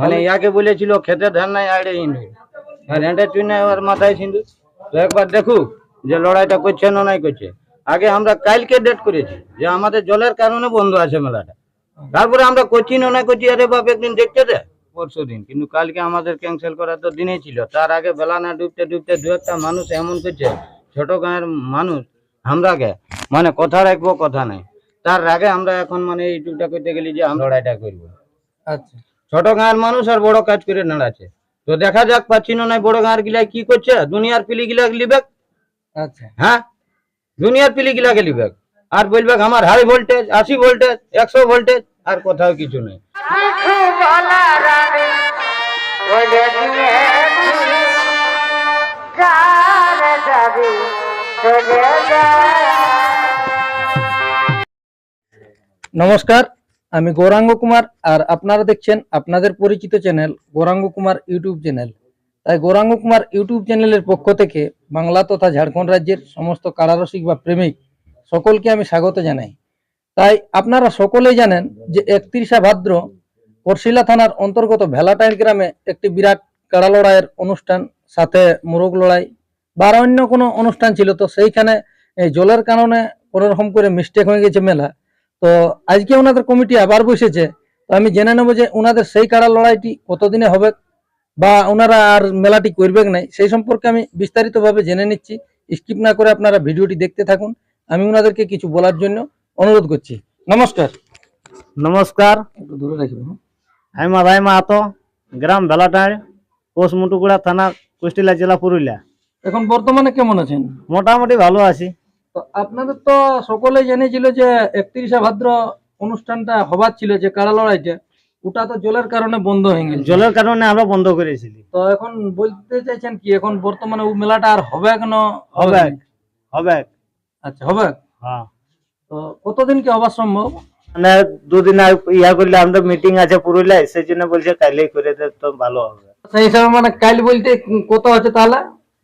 মানে ইয়াকে বলেছিল, খেতে ধান নাই আড়ে ইন্দু আর হেঁটে চুনে ওর মাথায় সিন্ধু তো একবার দেখুক যে লড়াইটা করছে না নাই করছে। আগে আমরা কালকে ডেট করেছি যে আমাদের জলের কারণে বন্ধ আছে মেলাটা। তারপরে আমরা করছি না নাই করছি, আরে বাপ, একদিন দেখতে দে, পরশু দিন। কিন্তু কালকে আমাদের ক্যান্সেল করার তো দিনেই ছিল। তার আগে বেলা না ডুবতে ডুবতে দু একটা মানুষ এমন করছে, ছোট গাঁয়ের মানুষ, আমরা আমরাকে মানে কথা রাখব, কথা নাই। তার আগে আমরা এখন মানে এই এইটুকটা করতে গেলি যে আমরা লড়াইটা করব। আচ্ছা। ছোট গাঁয়ের মানুষ আর বড় কাজ করে নাড়াচ্ছে। তো দেখা যাক পাচ্ছি না নাই বড় গাঁয়ের গিলা কি করছে দুনিয়ার পিলি গিলা লিবে আচ্ছা। হ্যাঁ? দুনিয়ার পিলি গিলাকে লিবে আর বলবে আমার হাই ভোল্টেজ আশি ভোল্টেজ একশো ভোল্টেজ আর কোথাও কিছু নেই। নমস্কার। আমি গৌরাঙ্গ কুমার, আর আপনারা দেখছেন আপনাদের পরিচিত channel Gouranga Kumar YouTube channel. তাই গৌরাঙ্গ কুমার ইউটিউব চ্যানেলের পক্ষ থেকে বাংলা তথা ঝাড়খণ্ড রাজ্যের সমস্ত কারারসিক বা প্রেমিক সকলকে আমি স্বাগত জানাই। তাই আপনারা সকলেই জানেন যে একত্রিশা ভাদ্র পরশিলা থানার অন্তর্গত ভেলাটাইল গ্রামে একটি বিরাট কাড়া লড়াইয়ের অনুষ্ঠান, সাথে মোরগ লড়াই বা অন্য কোনো অনুষ্ঠান ছিল। তো সেইখানে জলের কারণে কোনোরকম করে মিস্টেক হয়ে গেছে মেলা। তো আজকে ওনাদের কমিটি আবার বসেছে। তো আমি জেনে নেব যে ওনাদের সেই কাড়া লড়াইটি কতদিনে হবে বা ওনারা আর মেলাটি করবেন নাই সেই সম্পর্কে আমি বিস্তারিতভাবে জেনে নিচ্ছি। স্কিপ না করে আপনারা ভিডিওটি দেখতে থাকুন। আমি ওনাদেরকে কিছু বলার জন্য অনুরোধ করছি। নমস্কার। নমস্কার। একটু দূরে রাখবেন? আমি মাধাই মাহাতো গ্রাম ভেলাটাঁড় পোস্ট মুটুকুড়া থানা কুষ্টিলা জেলা পুরুলিয়া। এখন বর্তমানে কেমন আছেন? মোটামুটি ভালো আছি। তো আপনাদের তো সকলেই জেনেছিল যে একত্রিশে ভাদ্র অনুষ্ঠানটা হবার ছিল যে কাড়া লড়াইটা ওটা তো জলের কারণে বন্ধ হয়ে গেছে। জলের কারণে আমরা বন্ধ করেছিলি। তো এখন বলতে চাইছেন কি এখন বর্তমানে ও মেলাটা আর হবে কেন? হবে হবে আচ্ছা হবে হ্যাঁ। তো কতদিন কি হবার সম্ভব? মানে দুদিন ইয়া করলে আমাদের মিটিং আছে পুরুলিয়ায় সেই জন্য বলছে কাইলেই করে দে তো ভালো হবে। সেই হিসাবে মানে কাল বলতে কত আছে তাহলে?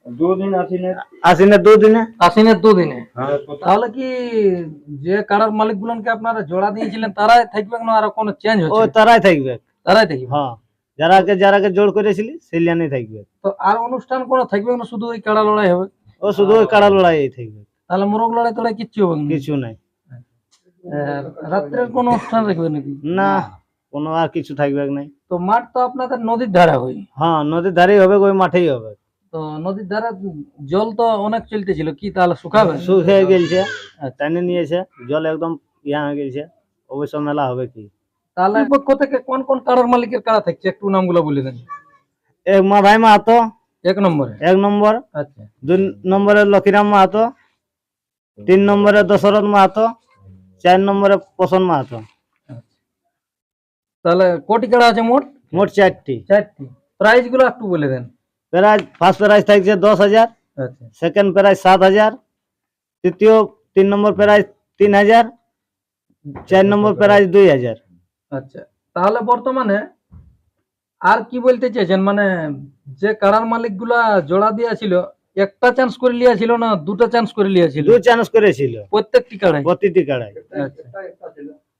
দুদিন আসিনে। আসিনে দুদিনে? আশ্বিনের দুদিনে। হ্যাঁ তাহলে কি যে মালিক গুলনকে আপনারা জোড়া দিয়েছিলেন তারাই থাকবে না আর কোনো চেঞ্জ ও তারাই থাকবে। তারাই থাকবে? হ্যাঁ যারাকে যারাকে জোর করেছিলি সেলিয়ানি থাকবে। তো আর অনুষ্ঠান কোনো থাকবে না শুধু ওই কাড়া লড়াই হবে? ও শুধু ওই কাড়া লড়াই থাকবে। তাহলে মোরগ লড়াই তোড়াই কিচ্ছু হবে না। কিছু নাই। আর রাত্রের কোনো অনুষ্ঠান রাখবে নাকি? না কোনো আর কিছু থাকবে নাই। তো মাঠ তো আপনাদের নদীর ধারা হয়। হ্যাঁ নদীর ধারেই হবে ওই মাঠেই হবে। তো নদীর ধারে জল তো অনেক চলতেছিল কি তাহলে শুকাবে? শুকিয়ে গেছে টানে নিয়েছে জল একদম ইয়া হয়ে গেছে অবশ্য মেলা হবে কি? তাহলে পক্ষ থেকে কোন কোন কাড়ার মালিকের কাড়া থাকছে? একটু নামগুলো বলে দেন। এক মা ভাই মাহাতো। এক নম্বরে? এক নম্বর। আচ্ছা। দুই নম্বরে লক্ষীরাম মাহাতো। তিন নম্বরে দশরথ মাহাতো। চার নম্বরে প্রসন্ন মাহাতো। তাহলে কোটি কাড়া আছে মোট? মোট চারটি। চারটি। প্রাইসগুলো একটু বলে দেন। প্রাইজ ফার্স্ট প্রাইজ থাকছে দশ হাজার আচ্ছা। সেকেন্ড প্রাইজ সাত হাজার তৃতীয় তিন নম্বর প্রাইজ তিন হাজার চার নম্বর প্রাইজ দুই হাজার। আচ্ছা তাহলে বর্তমানে আর কি বলতে চাইছেন? মানে যে কারার মালিকগুলা জোড়া দিয়েছিল একটা চান্স করে লিয়েছিল না দুটো চান্স করে লিয়েছিল? দু চান্স করেছিল। প্রত্যেকটি কাড়াই প্রতিটি কাড়াই আচ্ছা।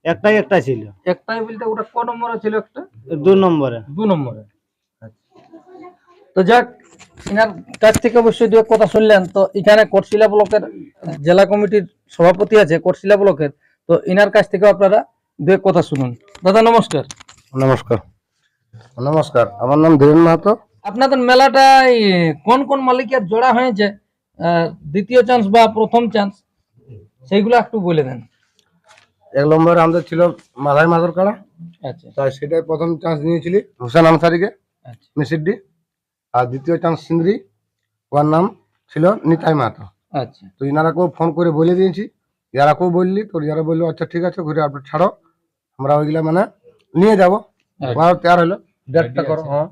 একটাই একটা ছিল। একটাই বলতে ওটা ক নম্বরে ছিল একটা? দু নম্বরে দু নম্বরে তো যাক এনার কাছ থেকে অবশ্যই দু এক কথা শুনলেন। তো এখানে কোটশিলা ব্লকের জেলা কমিটির সভাপতি আছে কোটশিলা ব্লকের। তো এনার কাছ থেকে আপনারা দু এক কথা শুনুন। দাদা নমস্কার। নমস্কার। নমস্কার। আমার নাম ধীরেন মাহাতো। আপনাদের মেলাটায় কোন কোন মালিকের জোড়া হয়েছে? দ্বিতীয় চান্স বা প্রথম চান্স সেইগুলো একটু বলে দেন। এক নম্বর আমাদের ছিল মাথায় মাথার কাড়া আচ্ছা। তাই সেটাই প্রথম চান্স নিয়েছিলি। হুসেন আনসারিকে। আচ্ছা। মিসিডি আর দ্বিতীয় চান্স সিন্দ্রি ওর নাম ছিল নিতাই মাহাতো। আচ্ছা। তো ইনারাকেও ফোন করে বলে দিয়েছি ইয়ারাকেও বললি তো ইয়ারা বলল আচ্ছা ঠিক আছে ঘুরে আপডেট ছাড়ো আমরা ওইগুলা মানে নিয়ে যাব। ওরা তৈরি হলো ডেটটা করো হ্যাঁ।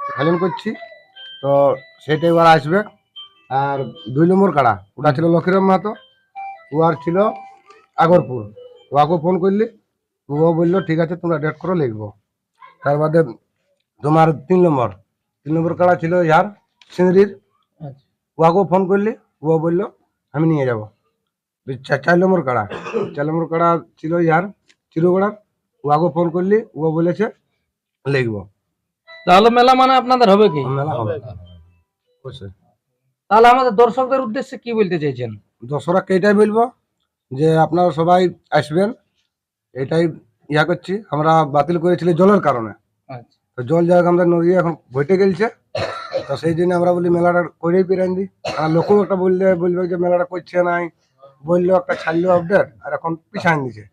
ফাইনাল করছি তো সেটাই ওরা আসবে। আর দুই নম্বর কাড়া ওটা ছিল লক্ষ্মীরাম মাহাতো ও আর ছিল আগরপুর। ওয়াকেও ফোন করলি ও বলল ঠিক আছে তোমরা ডেট করো লিখব। তার বাদে তোমার তিন নম্বর তিন নম্বর কাড়া ছিল সিংড়ির। আচ্ছা। ওয়াকেও ফোন করলি ও বলল আমি নিয়ে যাব। চার নম্বর কাড়া। চার নম্বর কাড়া ছিল ইয়ার চিরগড়ার ওয়াকেও ফোন করলি ও বলেছে লিখব। তাহলে মেলা মানে আপনাদের হবে কি? মেলা হবে। অবশ্যই। তাহলে আমাদের দর্শকদের উদ্দেশ্যে কি বলতে চাইছেন? দশরা এটাই বলব যে আপনারা সবাই আসবেন এটাই ইয়া করছি আমরা বাতিল করেছিলাম জলের কারণে। আচ্ছা। তো জল জায়গা আমাদের নদী এখন ঘটে গেছে তো সেই জন্য আমরা বলি মেলাটা করেই পেরান দিই আর লোকও একটা বললে বলবে যে মেলাটা করছে নাই বলল একটা ছাড়লো আপডেট আর এখন পিছান দিছে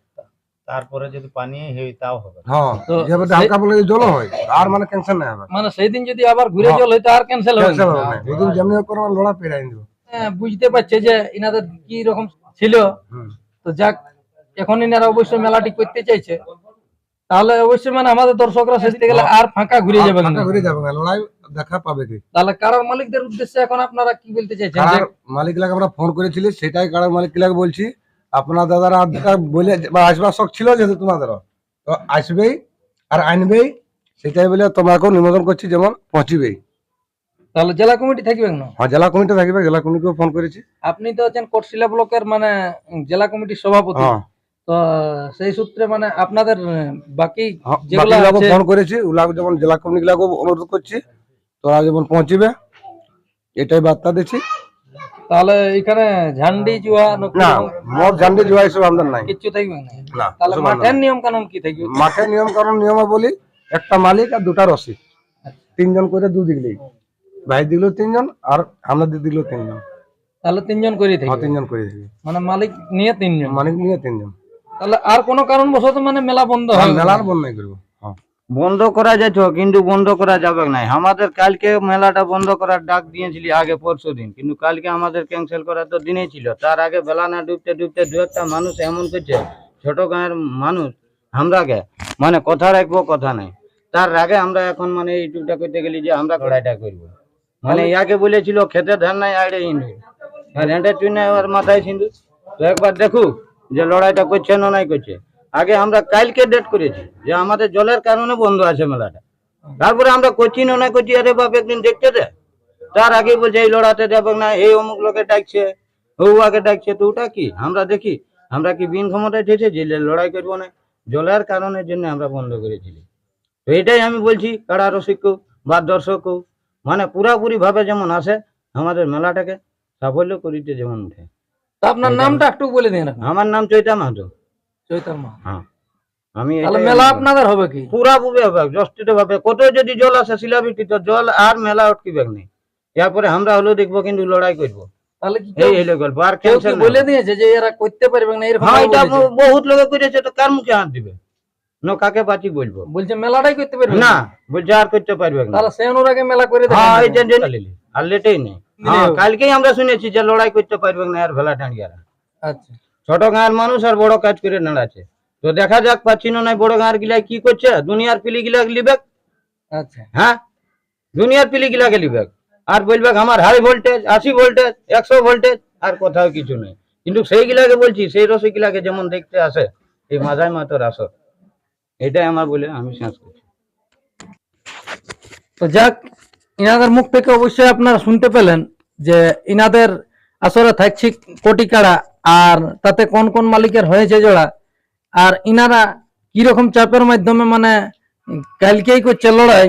তারপরে যদি পানি হয় তাও হবে হ্যাঁ যেভাবে হালকা বলে জল হয় আর মানে ক্যান্সার নাই হবে। মানে সেই দিন যদি আবার ঘুরে হ্যাঁ। জল হইতো আর ক্যান্সেল হবে না। করে লড়া দিব হ্যাঁ, বুঝতে পারছে যে ইনাদের কি রকম ছিল। তো যাক এখন ইনারা অবশ্যই মেলাটি করতে চাইছে। তাহলে অবশ্যই মানে আমাদের দর্শকরা সেদিকে গেলে আর ফাঁকা ঘুরে যাবে ফাঁকা ঘুরে যাবে না লড়াই দেখা পাবে কি? তাহলে কারার মালিকদের উদ্দেশ্যে এখন আপনারা কি বলতে চাইছেন? কারার আমরা ফোন করেছিলি সেটাই কারার বলছি। আপনার দাদারা আধটা বলে আসবার শখ ছিল যেহেতু তোমাদেরও। তো আসবেই আর আনবেই সেটাই বলে তোমাকেও নিমন্ত্রণ করছি যেমন পৌঁছিবেই। তাহলে জেলা কমিটি থাকবে না হ্যাঁ জেলা কমিটি থাকবে জেলা কমিটিকেও ফোন করেছি। আপনি তো আছেন কোটশিলা ব্লকের মানে জেলা কমিটির সভাপতি। হ্যাঁ। তো সেই সূত্রে মানে আপনাদের বাকি হ্যাঁ, যেগুলো ফোন করেছি ওগুলাকে যেমন জেলা কমিটি অনুরোধ করছি তোরা যেমন পৌঁছিবে এটাই বার্তা দিচ্ছি। তাহলে এখানে ঝান্ডি জুয়া না ঝান্ডি জুয়া এসব আমাদের নাই। কিচ্ছু থাকবে না। তাহলে মাঠের নিয়ম কানুন কি থাকবে? মাঠের নিয়ম কারণ নিয়মাবলী একটা মালিক আর দুটা রসিক। তিনজন করে দু দিলেই ভাই দিল তিনজন আর আমরা দিল তিনজন। তাহলে তিনজন করে হ্যাঁ থাকবে তিনজন করে দিবি মানে মালিক নিয়ে তিনজন। মালিক নিয়ে তিনজন। তাহলে আর কোনো কারণবশত মানে মেলা বন্ধ আর হয় মেলার বন্যাই করব। হ্যাঁ। বন্ধ করা যেত কিন্তু বন্ধ করা যাবে না। আমাদের কালকে মেলাটা বন্ধ করার ডাক দিয়েছিলি আগে পরশু দিন কিন্তু কালকে আমাদের ক্যান্সেল করার তো দিনেই ছিল। তার আগে বেলা না ডুবতে ডুবতে দু একটা মানুষ এমন করছে ছোট গাঁয়ের মানুষ আমরাকে মানে কথা রাখব কথা নাই। তার আগে আমরা এখন মানে ইউটিউবটা করতে গেলি যে আমরা কড়াইটা করব। মানে ইয়াকে বলেছিল খেতে ধান নাই আড়ে ইন্দু আর হেঁটে চুনে মাথায় সিন্ধু তো একবার দেখুক। যে লড়াইটা করছে না নাই করছে। আগে আমরা কালকে ডেট করেছি যে আমাদের জলের কারণে বন্ধ আছে মেলাটা। তারপরে আমরা করছি না নাই করছি, আরে বাপ, একদিন দেখতে দে। তার আগে বলছে, এই লড়াতে যাবে না, এই অমুক লোকে ডাকছে হৌয়াকে ডাকছে। তো ওটা কি? আমরা দেখি, আমরা কি বিন ক্ষমতায় ঠেছে যে লড়াই করব না? জলের কারণের জন্য আমরা বন্ধ করেছিলি তো এটাই আমি বলছি, কারা রসিককেও বা দর্শককেও মানে পুরাপুরি ভাবে যেমন আসে, আমাদের মেলাটাকে সাফল্য করিতে যেমন উঠে। আপনার নামটা একটু বলে দিন আমার নাম চৈতা মাহাতো চৈতাল মা আমি মেলা আপনাদের হবে কি? পুরা বুবে হবে জষ্টিত ভাবে। কত যদি জল আসে শিলাবৃষ্টি তো জল আর মেলা অটকিবে নেই। এরপরে আমরা হলো দেখব কিন্তু লড়াই করব। তাহলে কি এই হলো গল্প আর কেউ cancel কি না। বলে দিয়েছে যে এরা করতে পারবে না? এরকম হ্যাঁ এটা বহুত লোকে করেছে তো কার মুখে হাত দিবে? না কাকে বাঁচি বলব? বলছে মেলাটাই করতে পারবে না বলছে আর করতে পারবে না। তাহলে সে অনুরাগে মেলা করে হ্যাঁ এই যে যে- আর লেটেই নেই। হ্যাঁ কালকেই আমরা শুনেছি যে লড়াই করতে পারবে না আর ভেলা টাঙ্গিয়ারা আচ্ছা। ছোট গাঁয়ের মানুষ আর বড় কাজ করে নাড়াচ্ছে। তো দেখা যাক পাচ্ছি না নাই বড় গাঁয়ের গিলা কি করছে? দুনিয়ার পিলি গিলা লিবে আচ্ছা। হ্যাঁ? দুনিয়ার পিলি গিলাকে লিবে আর বলবে আমার হাই ভোল্টেজ আশি ভোল্টেজ একশো ভোল্টেজ আর কোথাও কিছু নেই। কিন্তু সেই গিলাকে বলছি সেই রসিক গিলাকে যেমন দেখতে আসে এই মাঝাই মাতর আসর। এটাই আমার বলে আমি শেষ করছি। তো যাক ইনাদের মুখ থেকে অবশ্যই আপনারা শুনতে পেলেন যে ইনাদের আসলে থাকছে কোটি কাড়া, আর তাতে কোন কোন মালিকের হয়েছে জোড়া, আর ইনারা কীরকম চাপের মাধ্যমে মানে কালকেই করছে লড়াই,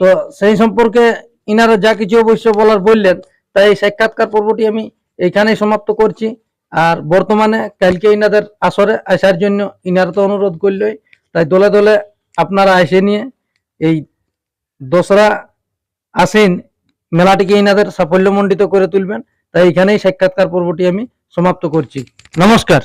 তো সেই সম্পর্কে ইনারা যা কিছু অবশ্য বলার বললেন, তাই এই সাক্ষাৎকার পর্বটি আমি এইখানেই সমাপ্ত করছি, আর বর্তমানে কালকে ইনাদের আসরে আসার জন্য ইনারা তো অনুরোধ করলই, তাই দলে দলে আপনারা এসে নিয়ে এই দোসরা আসেন মেলাটিকে এনাদের সাফল্যমণ্ডিত করে তুলবেন। তাই এখানেই সাক্ষাৎকার পর্বটি আমি সমাপ্ত করছি। নমস্কার।